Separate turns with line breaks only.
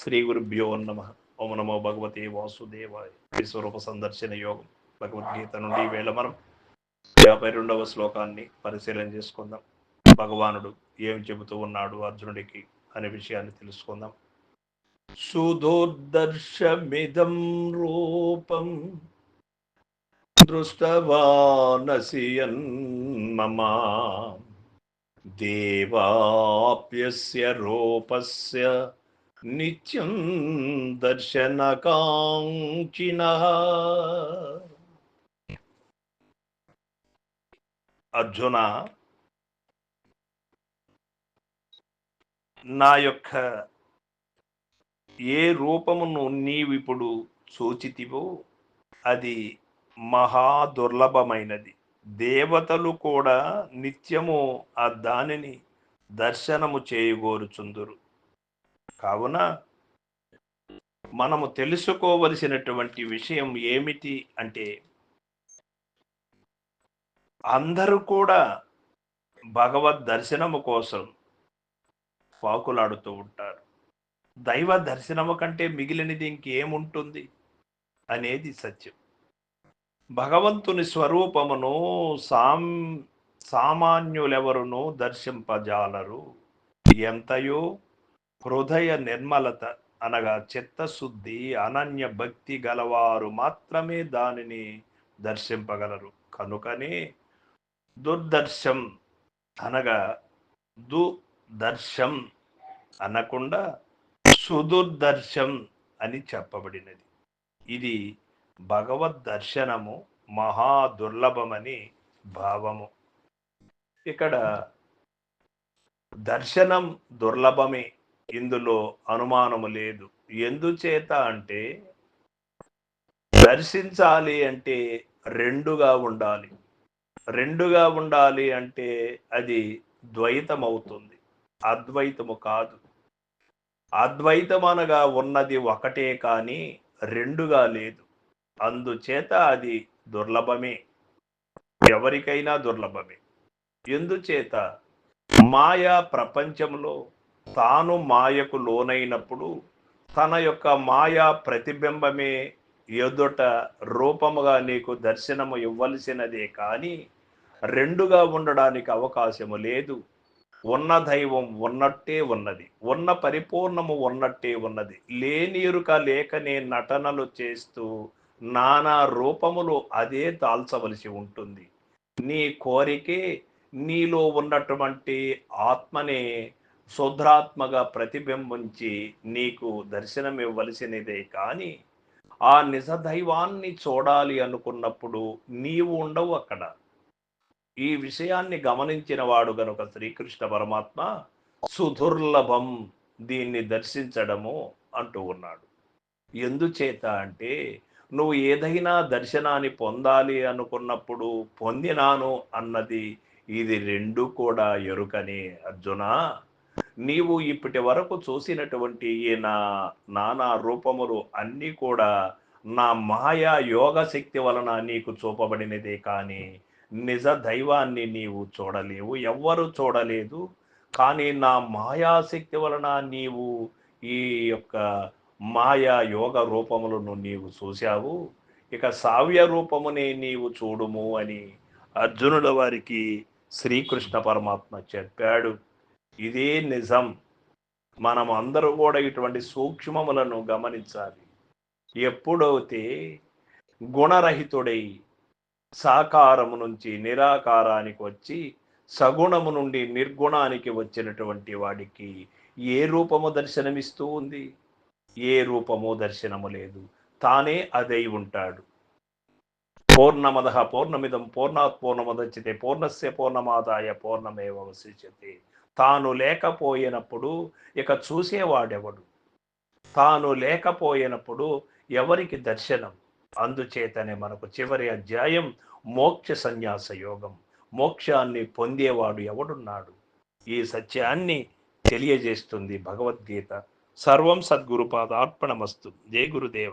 శ్రీ గురుభ్యో నమ. ఓం నమో భగవతే వాసుదేవాయ. విశ్వరూప సందర్శన యోగం. భగవద్గీత నుండి ఈ వేళ మనం యాభై రెండవ శ్లోకాన్ని పరిశీలన చేసుకుందాం. భగవానుడు ఏం చెబుతూ ఉన్నాడు అర్జునుడికి అనే విషయాన్ని తెలుసుకుందాం. సుదోర్దర్శమిదం రూపం దృష్టవానసియన్ మమ. దేవాప్యస్య రూపస్య నిత్యం దర్శనకాంక్షిణ. అర్జున నా యొక్క ఏ రూపమును నీవిప్పుడు సూచితివో అది మహా దుర్లభమైనది. దేవతలు కూడా నిత్యము ఆ దానిని దర్శనము చేయగోరుచుందురు. కావున మనము తెలుసుకోవలసినటువంటి విషయం ఏమిటి అంటే అందరూ కూడా భగవద్ దర్శనము కోసం పాకులాడుతూ ఉంటారు. దైవ దర్శనము కంటే మిగిలినది ఇంకేముంటుంది అనేది సత్యం. భగవంతుని స్వరూపమును సాం సామాన్యులెవరునూ దర్శింపజాలరు. ఎంతయో హృదయ నిర్మలత అనగా చిత్తశుద్ధి అనన్య భక్తి గలవారు మాత్రమే దానిని దర్శింపగలరు. కనుకనే దుర్దర్శం అనగా దుదర్శం అనకుండా సుదుర్దర్శం అని చెప్పబడినది. ఇది భగవద్ దర్శనము మహా దుర్లభమని భావము. ఇక్కడ దర్శనం దుర్లభమే ఇందులో అనుమానము లేదు. ఎందుచేత అంటే దర్శించాలి అంటే రెండుగా ఉండాలి. రెండుగా ఉండాలి అంటే అది ద్వైతం అవుతుంది అద్వైతము కాదు. అద్వైతం అనగా ఉన్నది ఒకటే కానీ రెండుగా లేదు. అందుచేత అది దుర్లభమే. ఎవరికైనా దుర్లభమే. ఎందుచేత మాయా ప్రపంచంలో తాను మాయకు లోనైనప్పుడు తన యొక్క మాయా ప్రతిబింబమే ఎదుట రూపముగా నీకు దర్శనము ఇవ్వలసినదే కానీ రెండుగా ఉండడానికి అవకాశము లేదు. ఉన్న దైవం ఉన్నట్టే ఉన్నది. ఉన్న పరిపూర్ణము ఉన్నట్టే ఉన్నది. లేని ఎరుక లేకనే నటనలు చేస్తూ నానా రూపములు అదే దాల్చవలసి ఉంటుంది. నీ కోరికే నీలో ఉన్నటువంటి ఆత్మనే శుద్ధాత్మగా ప్రతిబింబించి నీకు దర్శనం ఇవ్వలసినదే కానీ ఆ నిజ దైవాన్ని చూడాలి అనుకున్నప్పుడు నీవు ఉండవు అక్కడ. ఈ విషయాన్ని గమనించిన వాడు గనుక శ్రీకృష్ణ పరమాత్మ సుదుర్లభం దీన్ని దర్శించడము అంటూ ఉన్నాడు. ఎందుచేత అంటే నువ్వు ఏదైనా దర్శనాన్ని పొందాలి అనుకున్నప్పుడు పొందినాను అన్నది ఇది రెండు కూడా ఎరుకని అర్జున! నీవు ఇప్పటి వరకు చూసినటువంటి ఈ నా నానా రూపములు అన్నీ కూడా నా మాయా యోగ శక్తి వలన నీకు చూపబడినదే కానీ నిజ దైవాన్ని నీవు చూడలేవు ఎవ్వరు చూడలేదు. కానీ నా మాయాశక్తి వలన నీవు ఈ యొక్క మాయా యోగ రూపములను నీవు చూశావు. ఇక సావ్య రూపమునే నీవు చూడుము అని అర్జునుల వారికి శ్రీకృష్ణ పరమాత్మ చెప్పాడు. ఇదే నిజం. మనం అందరూ కూడా ఇటువంటి సూక్ష్మములను గమనించాలి. ఎప్పుడైతే గుణరహితుడై సాకారము నుంచి నిరాకారానికి వచ్చి సగుణము నుండి నిర్గుణానికి వచ్చినటువంటి వాడికి ఏ రూపము దర్శనమిస్తూ ఉంది? ఏ రూపము దర్శనము లేదు. తానే అదై ఉంటాడు. పూర్ణమద పూర్ణమిదం పూర్ణాత్ పూర్ణమదచ్చితే పూర్ణస్య పూర్ణమాదాయ పూర్ణమేవ వశిష్యతే. తాను లేకపోయినప్పుడు ఇక చూసేవాడెవడు? తాను లేకపోయినప్పుడు ఎవరికి దర్శనం? అందుచేతనే మనకు చివరి అధ్యాయం మోక్ష సన్యాస యోగం. మోక్షాన్ని పొందేవాడు ఎవడున్నాడు? ఈ సత్యాన్ని తెలియజేస్తుంది భగవద్గీత. సర్వం సద్గురుపాదార్పణమస్తు. జయ గురుదేవ.